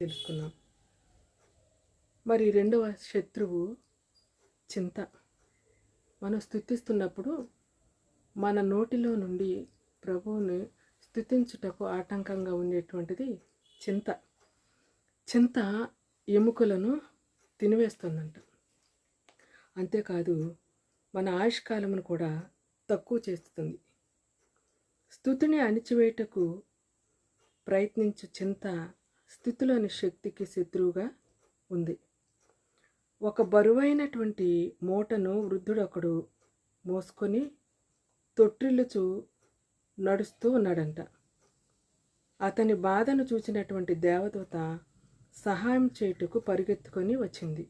తెలుసుకున్నాం మరి రెండవ శత్రువు చింత. మనం స్థుతిస్తున్నప్పుడు మన నోటిలో నుండి ప్రభువుని స్థుతించుటకు ఆటంకంగా ఉండేటువంటిది చింత. చింత ఎముకలను తినివేస్తుందంట. అంతేకాదు మన ఆయుష్కాలమును కూడా తక్కువ చేస్తుంది. స్థుతిని అణిచివేయటకు ప్రయత్నించు చింత స్థితిలోని శక్తికి శత్రువుగా ఉంది. ఒక బరువైనటువంటి మూటను వృద్ధుడొకడు మోసుకొని తొట్టిల్లుచు నడుస్తూ ఉన్నాడంట. అతని బాధను చూసినటువంటి దేవదూత సహాయం చేయుటకు పరిగెత్తుకొని వచ్చింది.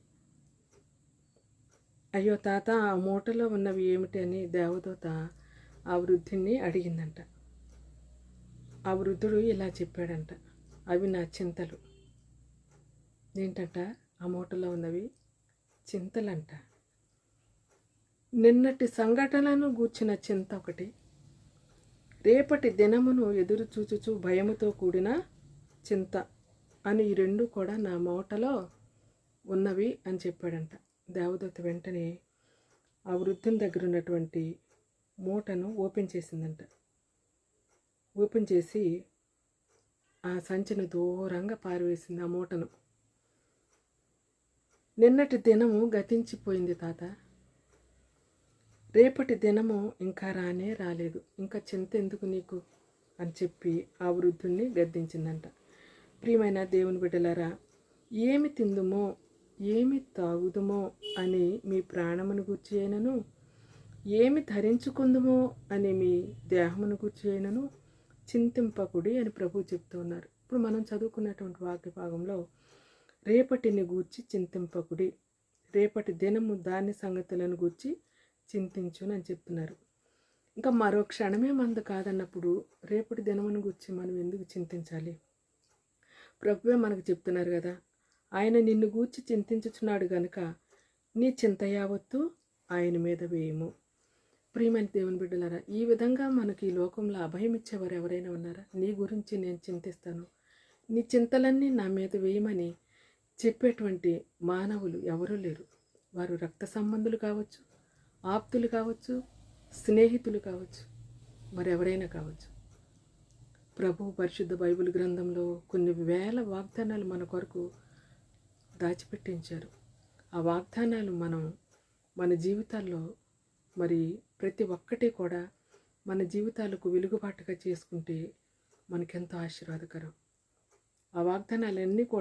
అయ్యో తాత ఆ మూటలో ఉన్నవి ఏమిటి అని దేవదూత ఆ వృద్ధుణ్ణి అడిగిందంట. ఆ వృద్ధుడు ఇలా చెప్పాడంట. అవి నా చింతలు. ఏంటంట? ఆ మూటలో ఉన్నవి చింతలంట. నిన్నటి సంఘటనలను గూర్చిన చింత ఒకటి. రేపటి దినమును ఎదురు చూచుచు భయముతో కూడిన చింత అని ఈ రెండు కూడా నా మూటలో ఉన్నవి అని చెప్పాడంట. దేవదూత వెంటనే ఆ వృద్ధుని దగ్గర ఉన్నటువంటి మూటను ఓపెన్ చేసిందంట. ఓపెన్ చేసి ఆ సంచిని దూరంగా పారివేసింది ఆ మూటను. నిన్నటి దినము గతించిపోయింది తాత. రేపటి దినము ఇంకా రానే రాలేదు. ఇంకా చింత ఎందుకు నీకు? అని చెప్పి ఆ వృద్ధుణ్ణి గద్దించిందంట. ప్రియమైన దేవుని బిడ్డలారా ఏమి తిందుమో ఏమి తాగుదుమో అని మీ ప్రాణమును గుర్చి అయినను ఏమి ధరించుకుందుమో అని మీ దేహమును గుర్చి అయినను చింతింపకుడి అని ప్రభు చెప్తూ ఉన్నారు. ఇప్పుడు మనం చదువుకున్నటువంటి వాక్య భాగంలో రేపటిని గూర్చి చింతింపకుడి రేపటి దినము దాని సంగతులను గూర్చి చింతించును అని చెప్తున్నారు. ఇంకా మరో క్షణమే మందు కాదన్నప్పుడు రేపటి దినమును గురించి మనం ఎందుకు చింతించాలి? ప్రభువే మనకు చెప్తున్నారు కదా ఆయన నిన్ను గూర్చి చింతించుచున్నాడు గనుక నీ చింత యావత్తు ఆయన మీద వేయము. ప్రియమైన దేవుని బిడ్డలారా ఈ విధంగా మనకి ఈ లోకంలో అభయం ఇచ్చేవారు ఎవరైనా ఉన్నారా? నీ గురించి నేను చింతిస్తాను. నీ చింతలన్నీ నా మీద వేయమని చెప్పేటువంటి మానవులు ఎవరూ లేరు. వారు రక్త సంబంధులు కావచ్చు ఆప్తులు కావచ్చు స్నేహితులు కావచ్చు మరెవరైనా కావచ్చు. ప్రభు పరిశుద్ధ బైబిల్ గ్రంథంలో కొన్ని వేల వాగ్దానాలు మన కొరకు దాచిపెట్టించారు. ఆ వాగ్దానాలు మనం మన జీవితాల్లో మరి ప్రతి ఒక్కటి కూడా మన జీవితాలకు వెలుగుబాటుగా చేసుకుంటే మనకెంతో ఆశీర్వాదకరం. ఆ వాగ్దానాలన్నీ కూడా